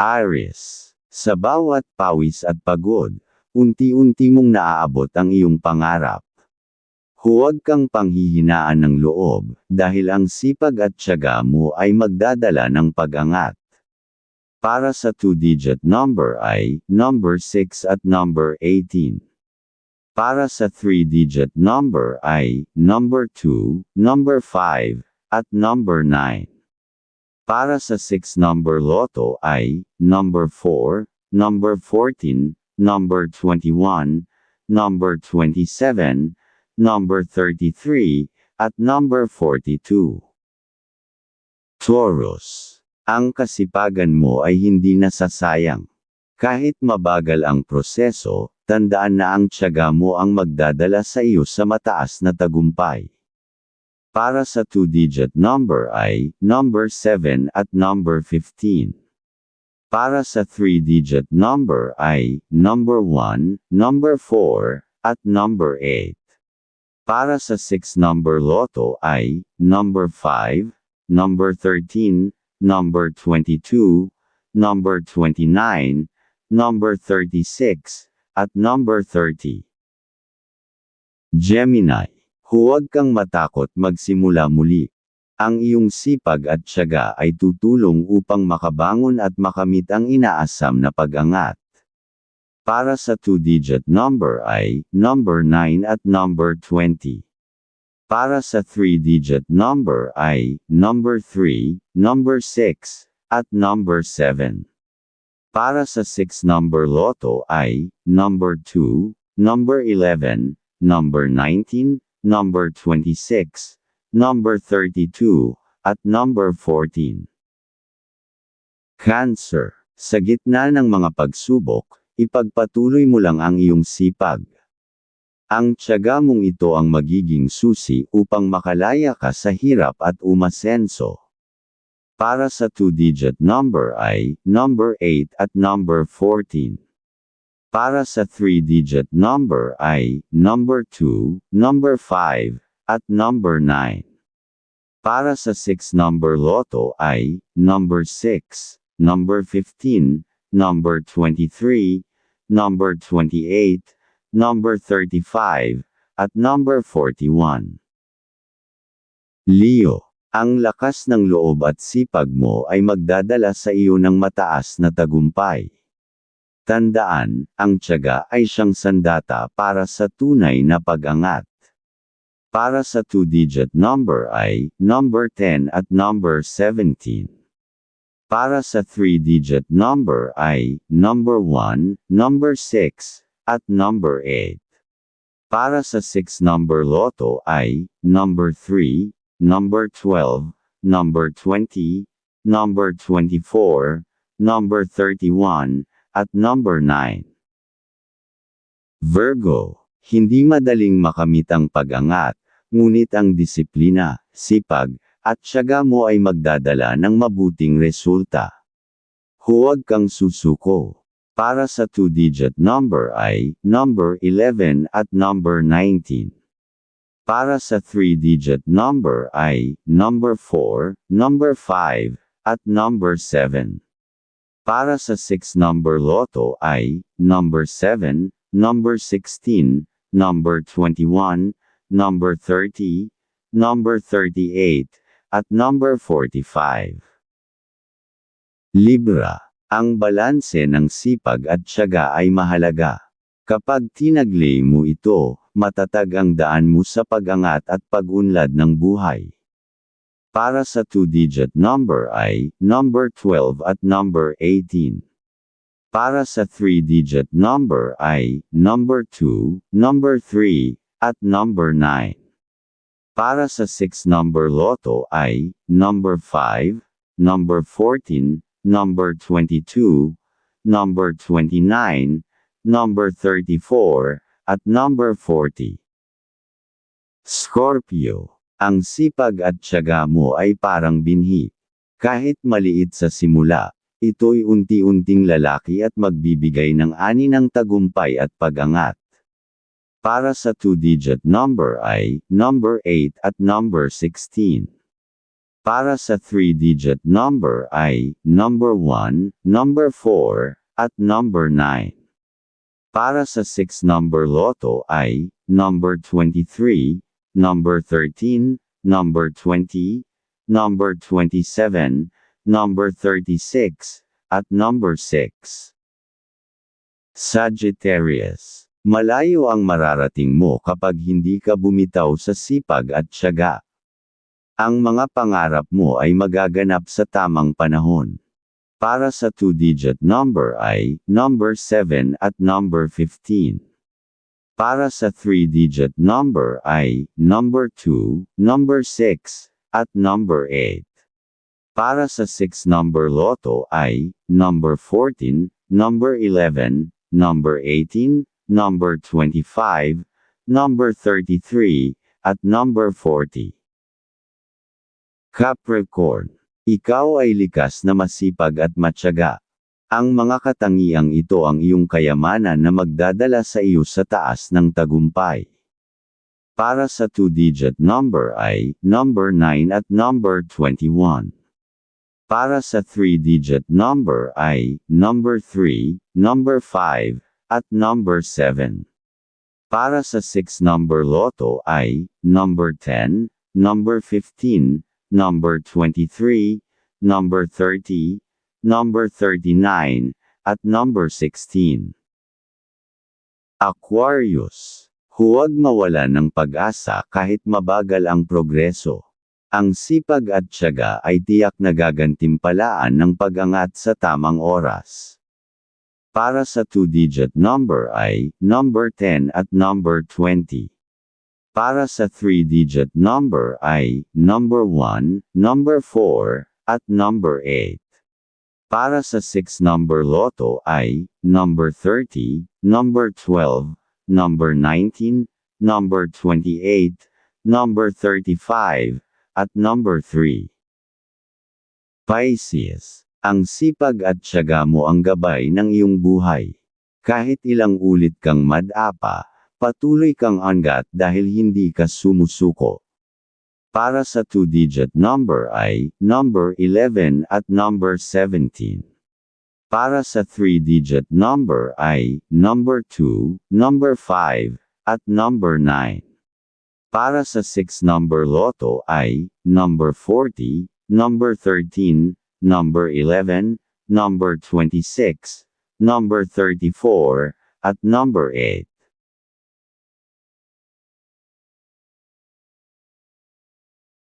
Aries. Sa bawat pawis at pagod, unti-unti mong naaabot ang iyong pangarap. Huwag kang panghihinaan ng loob, dahil ang sipag at tiyaga mo ay magdadala ng pag-angat. Para sa two-digit number ay, number 6 at number 18. Para sa three-digit number ay, number 2, number 5, at number 9. Para sa 6 number loto ay, number 4, number 14, number 21, number 27, number 33, at number 42. Taurus. Ang kasipagan mo ay hindi nasasayang. Kahit mabagal ang proseso, tandaan na ang tiyaga mo ang magdadala sa iyo sa mataas na tagumpay. Para sa two-digit number ay, number 7 at number 15. Para sa three-digit number ay, number 1, number 4, at number 8. Para sa 6 number loto ay, number 5, number 13, number 22, number 29, number 36, at number 30. Gemini, huwag kang matakot magsimula muli. Ang iyong sipag at tiyaga ay tutulong upang makabangon at makamit ang inaasam na pag-angat. Para sa two-digit number ay, number 9 at number 20. Para sa three-digit number ay, number 3, number 6, at number 7. Para sa 6 number loto ay, number 2, number 11, number 19, number 26, number 32, at number 14. Cancer. Sa gitna ng mga pagsubok, ipagpatuloy mo lang ang iyong sipag. Ang tiyaga mong ito ang magiging susi upang makalaya ka sa hirap at umasenso. Para sa two-digit number ay, number 8 at number 14. Para sa three-digit number ay, number 2, number 5, at number 9. Para sa 6 number loto ay, number 6, number 15, number 23, number 28, number 35, at number 41. Leo, ang lakas ng loob at sipag mo ay magdadala sa iyo ng mataas na tagumpay. Tandaan, ang tiyaga ay siyang sandata para sa tunay na pag-angat. Para sa two-digit number ay, number 10 at number 17. Para sa three-digit number ay, number 1, number 6, at number 8. Para sa 6 number loto ay, number 3, number 12, number 20, number 24, number 31, at number 9. Virgo, hindi madaling makamit ang pag-angat, ngunit ang disiplina, sipag, at tiyaga mo ay magdadala ng mabuting resulta. Huwag kang susuko. Para sa two-digit number ay, number 11 at number 19. Para sa three-digit number ay, number 4, number 5, at number 7. Para sa 6 number loto ay, number 7, number 16, number 21, number 30, number 38, at number 45. Libra. Ang balanse ng sipag at tiyaga ay mahalaga. Kapag tinaglay mo ito, matatag ang daan mo sa pag-angat at pag-unlad ng buhay. Para sa two-digit number ay, number 12 at number 18. Para sa three-digit number ay, number 2, number 3, at number 9. Para sa 6 number loto ay, number 5, number 14, number 22, number 29, number 34, at number 40. Scorpio. Ang sipag at tiyaga mo ay parang binhi. Kahit maliit sa simula, ito'y unti-unting lalaki at magbibigay ng ani ng tagumpay at pag-angat. Para sa two-digit number ay, number 8 at number 16. Para sa 3-digit number ay number 1, number 4, at number 9. Para sa 6-number loto ay number 23, number 13, number 20, number 27, number 36, at number 6. Sagittarius. Malayo ang mararating mo kapag hindi ka bumitaw sa sipag at tiyaga. Ang mga pangarap mo ay magaganap sa tamang panahon. Para sa two-digit number ay number 7 at number 15. Para sa three-digit number ay number 2, number 6, at number 8. Para sa 6-number loto ay number 14, number 11, number 18, number 25, number 33, at number 40. Capricorn. Ikaw ay likas na masipag at matyaga. Ang mga katangiang ito ang iyong kayamanan na magdadala sa iyo sa taas ng tagumpay. Para sa two-digit number ay number 9 at number 21. Para sa three-digit number ay number 3, number 5, at number 7. Para sa 6-number loto ay number 10, number 15, number 23, number 30, number 39, at number 16. Aquarius. Huwag mawala ng pag-asa kahit mabagal ang progreso. Ang sipag at tiyaga ay tiyak na gagantimpalaan ng pag-angat sa tamang oras. Para sa two-digit number ay number 10 at number 20. Para sa three-digit number ay number 1, number 4, at number 8. Para sa 6-number loto ay number 30, number 12, number 19, number 28, number 35, at number 3. Pisces ang sipag at tiyaga mo ang gabay ng iyong buhay. Kahit ilang ulit kang madapa, patuloy kang angat dahil hindi ka sumusuko. Para sa two-digit number ay number 11 at number 17. Para sa three-digit number ay number 2, number 5, at number 9. Para sa six-number loto ay number 40, number 13, number 11, number 26, number 34, at number 8.